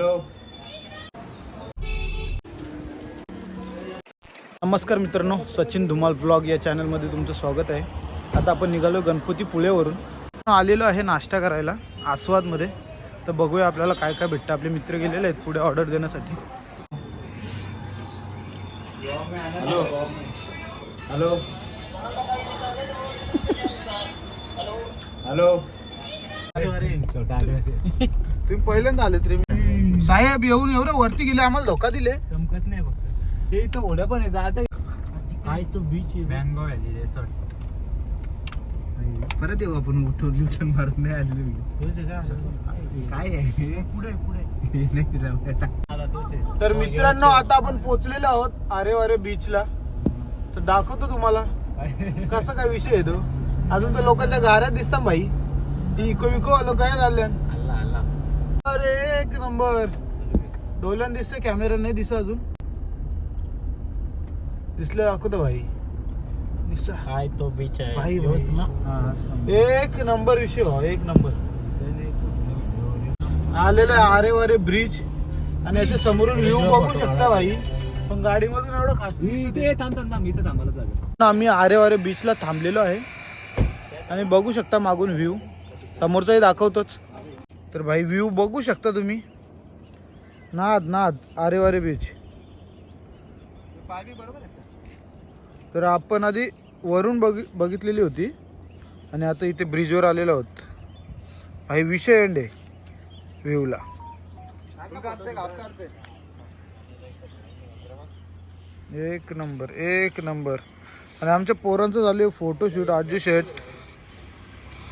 Hello. नमस्कार मित्रांनो Sachin Dhumal vlog या चॅनलमध्ये तुमचं स्वागत आहे. आता आपण निघालो गणपती पुळेवरून. आलेलो आहे नाश्ता करायला आस्वादमध्ये. तर बघूया आपल्याला काय काय भेटतं. आपले मित्र गेलेले आहेत पुढे ऑर्डर देण्यासाठी. हॅलो. हॅलो. हॅलो. तुम्ही पहिल्यांदा आले तरी साहेब येऊन एवढं वरती गेले आम्हाला धोका दिले. चमकत नाही फक्त. हे इथं ओढा पण आहे जायचं काय तो बीच मँगो व्हॅली रिसॉर्ट परत येऊ आपण उठून उठून मारून नाही आलेलो काय आहे? पुढे पुढे. आहे. तर मित्रांनो आता आपण पोहोचलेलो आहोत अरे अरे बीचला तर दाखवतो तुम्हाला. कसा काय विषय आहे तो? अजून तर लोकांच्या गाड्या दिसतात भाई. इको विको आलो काय झालं? आला आला. अरे एक नंबर. डोल्यान दिसतोय कॅमेरा नाही दिसत अजून. दिसलं दाखवतो भाई. दिसत हाय तो बीच आहे. भाई ना. एक नंबर विषय भाऊ एक नंबर. आलेलं आहे आरे वारे ब्रिज आणि याच्या समोरून व्ह्यू बघू शकता भाई. पण गाडीमधून एवढं खास दिसत. इथे थांब थांब थांब. इथं थांबायला जागा. आम्ही आरे वारे बीचला थांबलेलो आहे. आणि बघू शकता मागून व्ह्यू समोरचाही दाखवतोच. तर भाई व्ह्यू बघू शकता तुम्ही. नाद नाद आरे वारे बीच तर आपण आधी वरून बघ बघितलेली होती. आणि आता इथे ब्रिजवर आलेलो आहोत. भाई विषय एंड आहे व्ह्यूला एक नंबर एक नंबर आणि आमच्या पोरांचं झालं फोटोशूट आजू शेट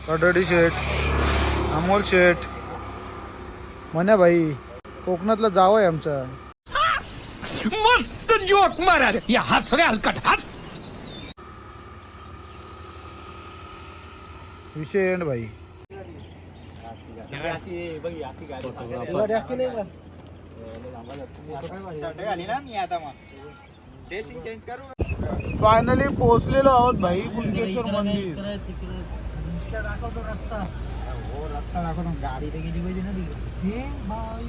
कडडी शेट अमोल शेट म्हण्या भाई कोकणातला जाव आहे आमचा. मस्त जोक मारा रे. या हस रे हलकट हस विषय एंड भाई. फायनली पोहोचलेलो आहोत भाई कुणकेश्वर मंदिर. दाखवतो रस्ता गेली पाहिजे ना तिकडे हे भाई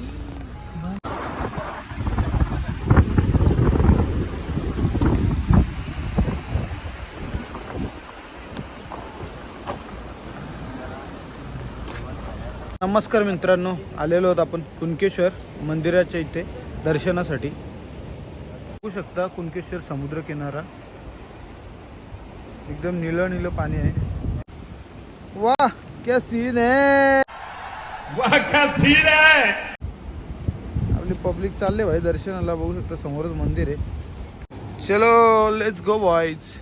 नमस्कार मित्रांनो आलेलो आहोत आपण कुणकेश्वर मंदिराच्या इथे दर्शनासाठी. बघू शकता कुणकेश्वर समुद्र किनारा एकदम निळं निळं पाणी आहे. वाह क्या सीन है? वाह क्या सीन है? आपली पब्लिक चालले भाई दर्शनाला बघू शकता समोरच मंदिर आहे. चलो लेट्स गो बॉयज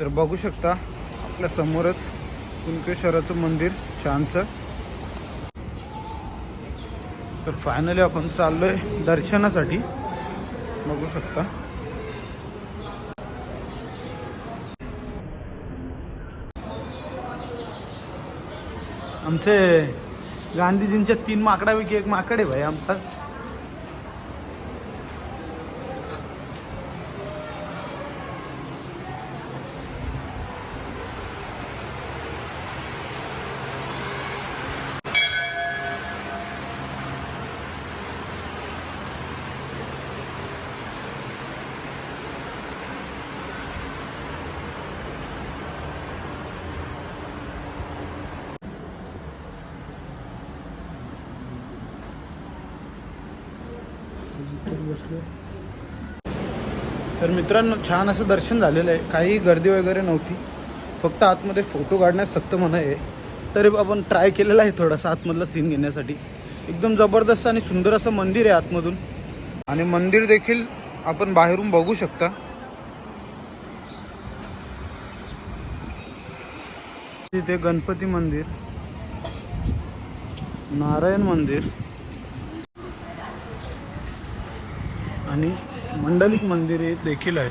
तर बघू शकता आपल्या समोरच कुणकेश्वराचं मंदिर छानसं. तर फायनली आपण चाललोय दर्शनासाठी. बघू शकता. आमचे गांधीजींच्या तीन माकडापैकी एक माकड आहे भाई आमचा. तर मित्रांनो छान असं दर्शन झालेलं आहे. काही गर्दी वगैरे नव्हती. फक्त आतमध्ये फोटो काढण्यास सक्त म्हणा आहे. तरी आपण ट्राय केलेला आहे थोडासा आतमधला सीन घेण्यासाठी. एकदम जबरदस्त आणि सुंदर असं मंदिर आहे आतमधून. आणि मंदिर देखील आपण बाहेरून बघू शकता. तिथे गणपती मंदिर. नारायण मंदिर. आणि मंडलिक मंदिरे देखील आहेत.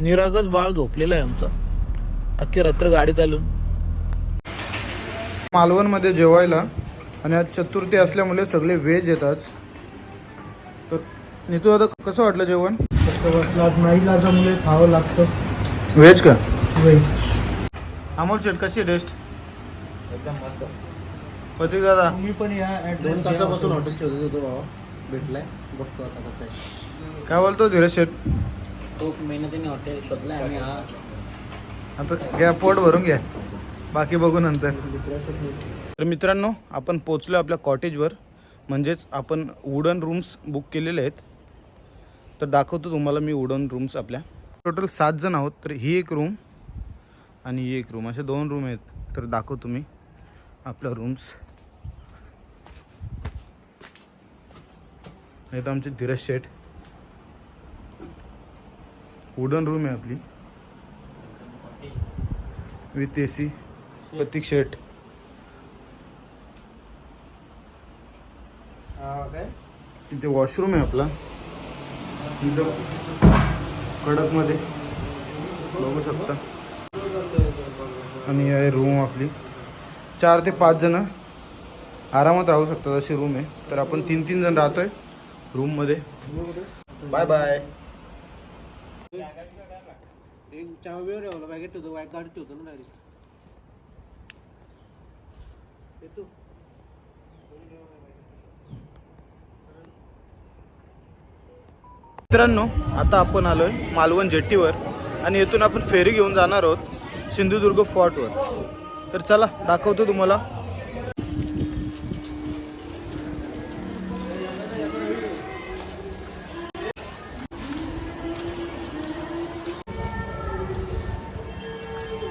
निरागस बाळ झोपलेला आहे आमचा. अख्खी रात्र गाडी चालून मालवणमध्ये जेवायला आणि आज चतुर्थी असल्यामुळे सगळे व्हेज येतात. तर नीतू आता कसं वाटलं जेवण? नाही लाजामुळे खावं लागतं. व्हेज का? अमोल शेट कशी टेस्ट एकदम मस्त. प्रतीक दादा? मी पण या दोन तासापासून हॉटेल शोधत होतो बाबा भेटलाय. बघतो आता कसं आहे. काय बोलतो धीरज शेट? खूप मेहनतीने हॉटेल शोधलंय आणि हा. आता घ्या पोट भरून घ्या. बाकी बघू नंतर. तर मित्रांनो आपण पोचलो आपल्या कॉटेजवर. म्हणजेच आपण वुडन रूम्स बुक केलेले आहेत. तर दाखवतो तुम्हाला मी वुडन रूम्स आपल्या. टोटल सात जण आहोत तर ही एक रूम आणि ही एक रूम. अशा दोन रूम आहेत तर दाखवतो मी आपल्या रूम्स. नाही तर आमचे धीरज शेठ. वुडन रूम आहे आपली. With A C Prateek Sheth. इथे वॉशरूम आहे आपला. एकदम कडकमध्ये. बघू शकता. आणि आहे रूम आपली. चार ते पाच जण आरामात राहू शकतात अशी रूम आहे. तर आपण तीन तीन जण राहतोय रूममध्ये बाय बाय ठेवतो वाय गाडी ठेवतो ना डायरेक्ट येतो मित्रांनो आता आपण आलो आहे मालवण जेट्टीवर आणि येथून आपण फेरी घेऊन जाणार आहोत सिंधुदुर्ग फोर्टवर. तर चला दाखवतो तुम्हाला.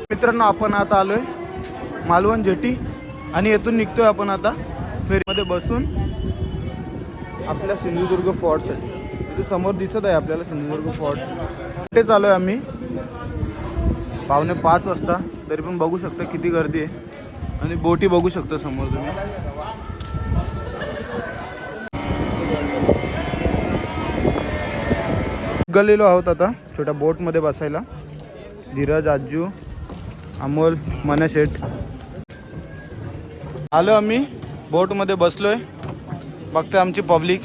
मित्रांनो आपण आता आलो आहे मालवण जेटी आणि येथून निघतोय आपण आता फेरीमध्ये बसून आपल्या सिंधुदुर्ग फोर्टसाठी. ते समोर दिसत आहे आपल्याला सिंधुदुर्ग फोर्ट. कुठे चालू आहे आम्ही? पावणे पाच वाजता. तरी पण बघू शकता किती गर्दी आहे. आणि बोटी बघू शकता समोर तुम्ही. गेलेलो आहोत आता छोट्या बोटमध्ये बसायला. धीरज आजू अमोल मना शेठ आलो आम्ही. बोटमध्ये बसलोय. बघते आमची पब्लिक.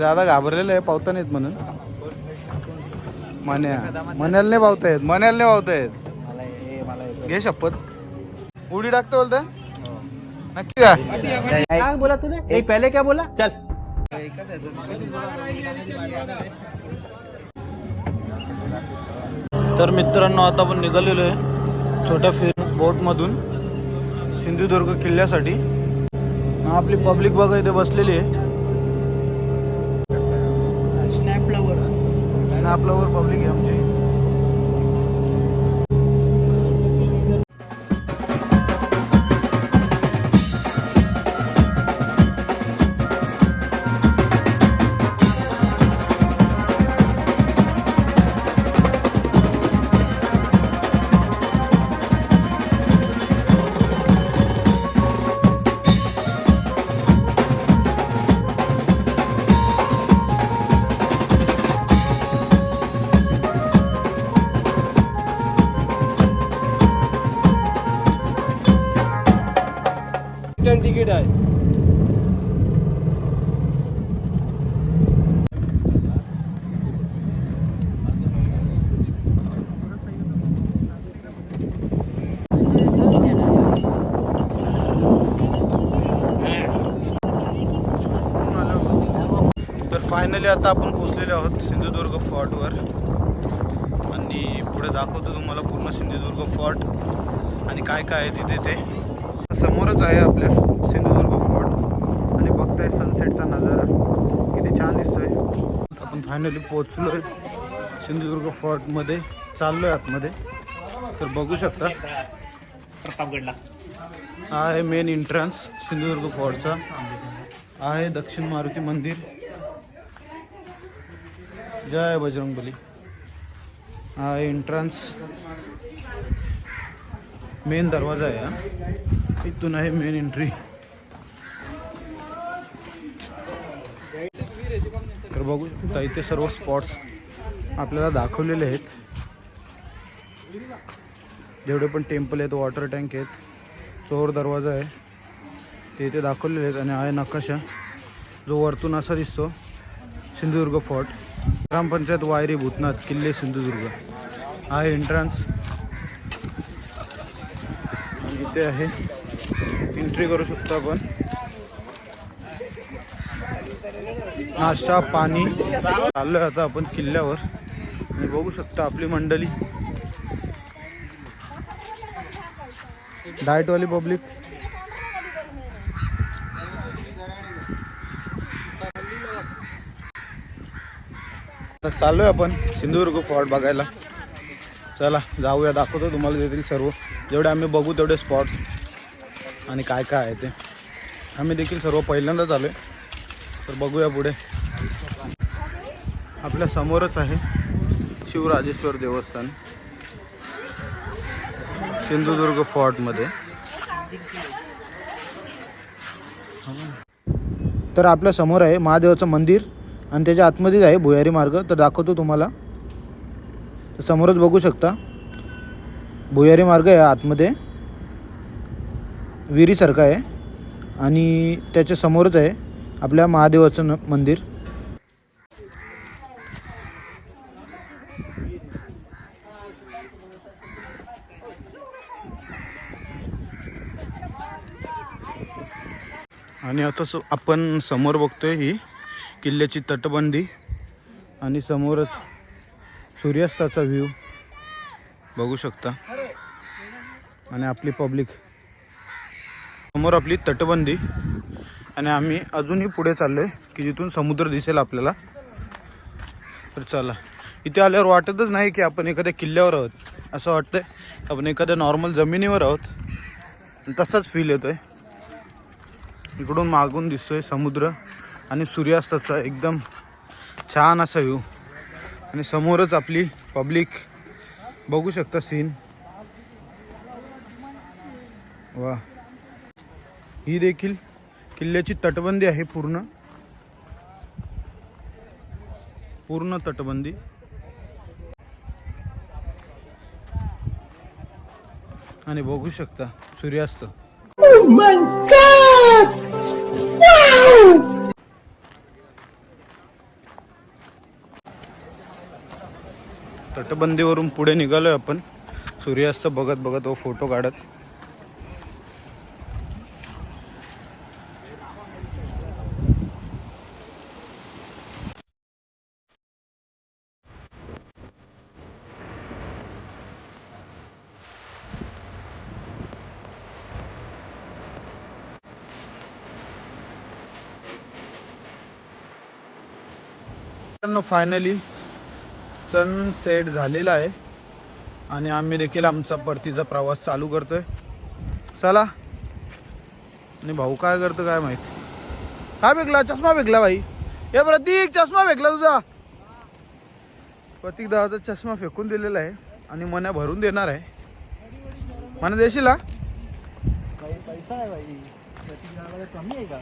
दादा घाबरलेलं आहे पावता नाहीत म्हणून. मन्या. मन्याला नाही पावता येत मन्याला नाही पावता येत. हे येतो घे शपथ. उडी टाकतो बोलता? नक्की का क्या बोला ए पहले क्या बोला? चल. तर मित्रांनो आता आपण निघालेलो आहे छोट्या फेर बोटमधून सिंधुदुर्ग किल्ल्यासाठी. आपली पब्लिक बघा इथे बसलेली आहे. आपल्यावर पब्लिक आहे आमची. फायनली आता आपण पोहोचलेलो आहोत सिंधुदुर्ग फॉर्टवर. आणि पुढे दाखवतो तुम्हाला पूर्ण सिंधुदुर्ग फॉर्ट आणि काय काय आहे तिथे ते. समोरच आहे आपल्या सिंधुदुर्ग फॉर्ट. आणि बघताय सनसेटचा नजारा. किती छान दिसतोय. आपण फायनली पोहोचलोय सिंधुदुर्ग फोर्टमध्ये. चाललोय आतमध्ये. तर बघू शकता. प्रतापगडला हा आहे मेन एंट्रन्स सिंधुदुर्ग फॉर्टचा. आहे दक्षिण मारुती मंदिर. जय बजरंगबली हा एंट्रन्स मेन दरवाजा आहे हा. इथून आहे मेन एंट्री तर बघू शकता इथे सर्व स्पॉट्स आपल्याला दाखवलेले आहेत. जेवढे पण टेम्पल आहेत वॉटर टँक आहेत चोर दरवाजा आहे. ते इथे दाखवलेले आहेत आणि आहे नकाशा. जो वरतून असा दिसतो सिंधुदुर्ग फोर्ट ग्रामपंचायत वायरी भूतनाथ किल्ले सिंधुदुर्ग. हा एंट्रन्स इथे आहे. एंट्री करू शकतो आपण. नाश्ता पाणी चाललोय आता आपण किल्ल्यावर. आणि बघू शकता आपली मंडळी. डायटवाली पब्लिक चाललोय आपण सिंधुदुर्ग फॉर्ट बघायला. चला जाऊया दाखवतो तुम्हाला देखील सर्व. जेवढे आम्ही बघू तेवढे स्पॉट्स आणि काय काय आहे ते. आम्ही देखील सर्व पहिल्यांदाच आलो आहे तर बघूया पुढे. आपल्या समोरच आहे शिवराजेश्वर देवस्थान. सिंधुदुर्ग फॉर्टमध्ये तर आपल्यासमोर आहे महादेवाचं मंदिर. आणि त्याच्या आतमध्येच आहे भुयारी मार्ग. तर दाखवतो तुम्हाला. तर समोरच बघू शकता. भुयारी मार्ग आहे आतमध्ये. विहिरीसारखा आहे. आणि त्याच्या समोरच आहे आपल्या महादेवाचं न मंदिर. आणि आता स आपण समोर बघतोय ही किल्ल्याची तटबंदी आणि समोरच सूर्यास्ताचा व्ह्यू बघू शकता. आणि आपली पब्लिक समोर आपली तटबंदी. आणि आम्ही अजूनही पुढे चाललोय की जिथून समुद्र दिसेल आपल्याला. तर चला. इथे आल्यावर वाटतच नाही की आपण एखाद्या किल्ल्यावर आहोत. असं वाटतंय आपण एखाद्या नॉर्मल जमिनीवर आहोत. आणि तसाच फील येतोय. इकडून मागून दिसतोय समुद्र. आणि सूर्यास्ताचा एकदम छान असा व्ह्यू आणि समोरच आपली पब्लिक बघू शकता सीन वा ही देखील किल्ल्याची तटबंदी आहे पूर्ण. पूर्ण तटबंदी. आणि बघू शकता सूर्यास्त. Oh तटबंदीवरून पुढे निघालोय आपण. सूर्यास्त बघत बघत व फोटो काढत. फायनली सनसेट झालेला आहे. आणि आम्ही देखील आमचा परतीचा प्रवास चालू करतोय. चला. आणि भाऊ काय करतो काय माहीत? काय भेटला? चष्मा भेटला भाई. हे प्रतीक चष्मा भेटला तुझा. प्रतीक दादाचा चष्मा फेकून दिलेला आहे. आणि मन्या भरून देणार आहे. मना देशील? हा? काही पैसा आहे भाई. कमी आहे का?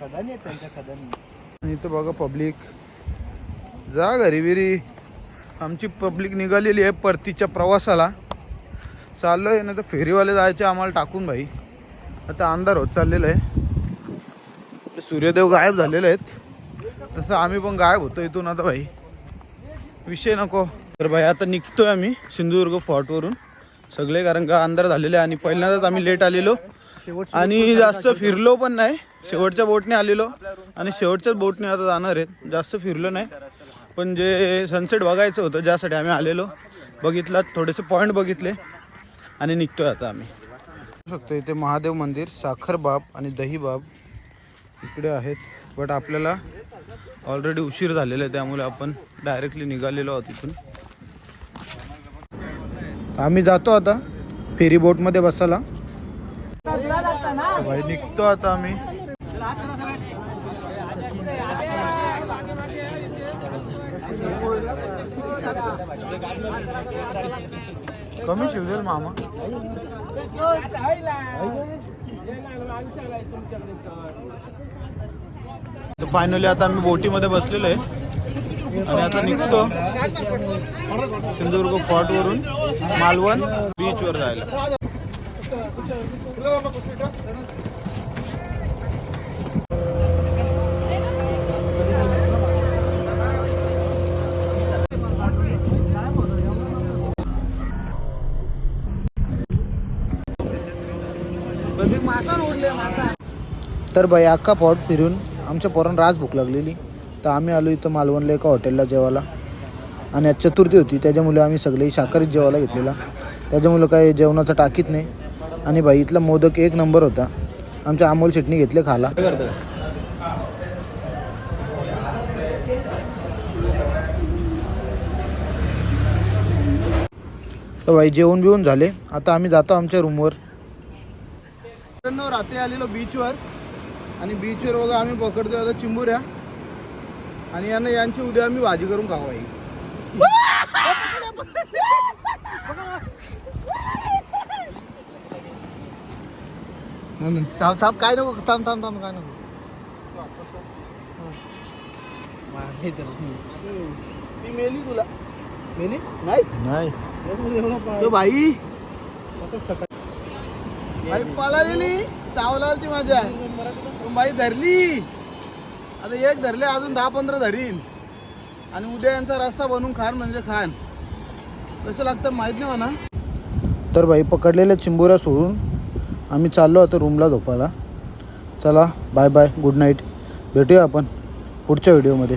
खदानी आहेत त्यांच्या खदानी आणि इथं बघा पब्लिक. जा घरी बिरी. आमची पब्लिक निघालेली आहे परतीच्या प्रवासाला. चाललो आहे ना तर फेरीवाले जायचे आम्हाला टाकून भाई. आता अंधार होत चाललेलं आहे. सूर्यदेव गायब झालेले आहेत. तसं आम्ही पण गायब होतो इथून आता भाई. विषय नको. तर भाई आता निघतोय आम्ही सिंधुदुर्ग फॉर्टवरून सगळे कारण का अंधार झालेले आहे आणि पहिल्यांदाच आम्ही लेट आलेलो. आणि जास्त फिरलो पण नाही. शेवटच्या बोटने आलेलो. आणि शेवटच्याच बोटने आता जाणार आहेत. जास्त फिरलो नाही. पण जे सनसेट बघायचं होतं ज्यासाठी आम्ही आलेलो बघितला थोडेसे पॉईंट बघितले आणि निघतोय आता आम्ही. बघू शकतो इथे महादेव मंदिर साखरबाब आणि दहीबाब इकडे आहेत. बट आपल्याला ऑलरेडी उशीर झालेला आहे त्यामुळे आपण डायरेक्टली निघालेलो आहोत इथून. आम्ही जातो आता फेरी बोटमध्ये बसायला. भाई निघतो आता आम्ही. कमी शिवलेल मामा. फायनली आता आम्ही बोटीमध्ये बसलेलो आहे. आणि आता निघतो सिंधुदुर्ग फोर्टवरून मालवण बीचवर जायला. तर बाई अख्खा पॉट फिरून आमच्या पोरांना रास भूक लागलेली. तर आम्ही आलो इथं मालवणला एका हॉटेलला जेवायला. आणि आज चतुर्थी होती त्याच्यामुळे आम्ही सगळे शाकाहारीच जेवायला घेतलेला. त्याच्यामुळं काय जेवणाचं टाकीत नाही. आणि बाई इथला मोदक एक नंबर होता. आमच्या अमोल शेटणी घेतले खाला तर बाई जेवण बिवून झाले. आता आम्ही जातो आमच्या रूमवर रात्री आलेलो बीचवर आणि बीचवर बघा आम्ही पकडतो आता चिंबुऱ्या. आणि यांना यांची उद्या आम्ही भाजी करून खाऊ बाई थांब थांब काय नको थांब थांब थांब काय नको. ती मेली तुला. मेली? नाही. नाही. तो भाई. असं सकाळी. बाई पळालेली. चावला ती माझ्या. बाई धरली. आता एक धरले अजून दहा पंधरा धरीन. आणि उद्या यांचा रस्ता बनवून खान म्हणजे खान. कसं लागतं माहीत नाही म्हणा. तर बाई पकडलेल्या चिंबोऱ्या सोडून आम्ही चाललो आता रूमला झोपायला. चला बाय बाय गुड नाईट भेटूया आपण पुढच्या व्हिडिओमध्ये